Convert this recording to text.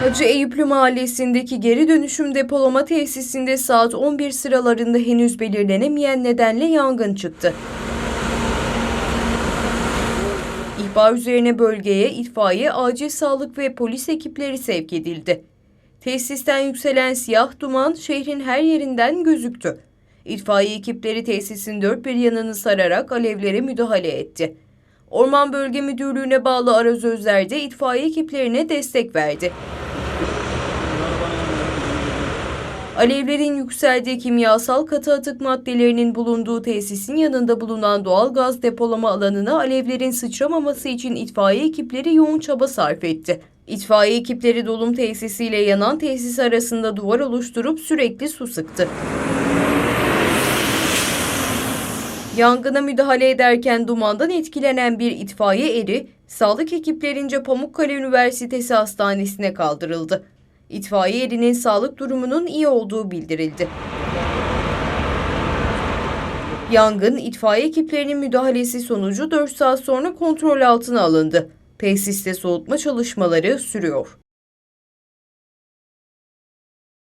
Hacı Eyüplü Mahallesi'ndeki geri dönüşüm depolama tesisinde saat 11 sıralarında henüz belirlenemeyen nedenle yangın çıktı. İhbar üzerine bölgeye itfaiye, acil sağlık ve polis ekipleri sevk edildi. Tesisten yükselen siyah duman şehrin her yerinden gözüktü. İtfaiye ekipleri tesisin dört bir yanını sararak alevlere müdahale etti. Orman Bölge Müdürlüğü'ne bağlı arazözler de itfaiye ekiplerine destek verdi. Alevlerin yükseldiği kimyasal katı atık maddelerinin bulunduğu tesisin yanında bulunan doğal gaz depolama alanına alevlerin sıçramaması için itfaiye ekipleri yoğun çaba sarf etti. İtfaiye ekipleri dolum tesisiyle yanan tesis arasında duvar oluşturup sürekli su sıktı. Yangına müdahale ederken dumandan etkilenen bir itfaiye eri, sağlık ekiplerince Pamukkale Üniversitesi Hastanesi'ne kaldırıldı. İtfaiye erinin sağlık durumunun iyi olduğu bildirildi. Yangın itfaiye ekiplerinin müdahalesi sonucu 4 saat sonra kontrol altına alındı. Tesiste soğutma çalışmaları sürüyor.